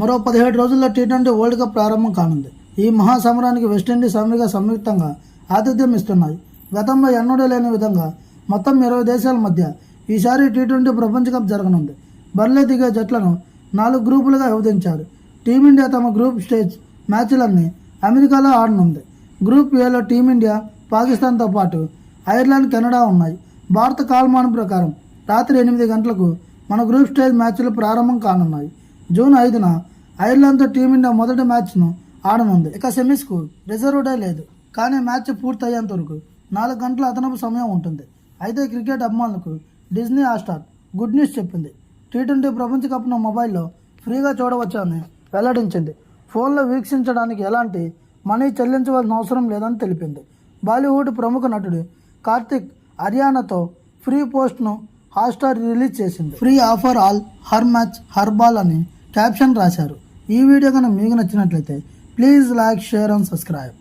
మరో పదిహేడు రోజుల్లో టీ ట్వంటీ వరల్డ్ కప్ ప్రారంభం కానుంది. ఈ మహాసమరానికి వెస్టిండీస్ అమెరికా సంయుక్తంగా ఆతిథ్యం ఇస్తున్నాయి. గతంలో ఎన్నడూ లేని విధంగా మొత్తం ఇరవై దేశాల మధ్య ఈసారి టీ ట్వంటీ ప్రపంచ కప్ జరగనుంది. బరిలో దిగే జట్లను నాలుగు గ్రూపులుగా విభజించారు. టీమిండియా తమ గ్రూప్ స్టేజ్ మ్యాచ్లన్నీ అమెరికాలో ఆడనుంది. గ్రూప్ ఏలో టీమిండియా పాకిస్తాన్తో పాటు ఐర్లాండ్ కెనడా ఉన్నాయి. భారత కాలమానం ప్రకారం రాత్రి ఎనిమిది గంటలకు మన గ్రూప్ స్టేజ్ మ్యాచ్లు ప్రారంభం కానున్నాయి. జూన్ ఐదున ఐర్లాండ్తో టీమిండియా మొదటి మ్యాచ్ను ఆడనుంది. ఇక సెమీస్కు రిజర్వ్ డే లేదు. కానీ మ్యాచ్ పూర్తయ్యేంత వరకు నాలుగు గంటల అదనపు సమయం ఉంటుంది. అయితే క్రికెట్ అభిమానులకు డిజ్నీ హాట్స్టార్ గుడ్ న్యూస్ చెప్పింది. టీ ట్వంటీ ప్రపంచ కప్ను మొబైల్లో ఫ్రీగా చూడవచ్చని వెల్లడించింది. ఫోన్లో వీక్షించడానికి ఎలాంటి మనీ చెల్లించవలసిన అవసరం లేదని తెలిపింది. బాలీవుడ్ ప్రముఖ నటుడు కార్తిక్ హర్యానాతో ఫ్రీ పోస్ట్ను హాట్స్టార్ రిలీజ్ చేసింది. ఫ్రీ ఆఫర్ ఆల్ హర్ మ్యాచ్ హర్ బాల్ అని క్యాప్షన్ రాశారు. ఈ వీడియో కనుక మీకు నచ్చినట్లయితే please like share and subscribe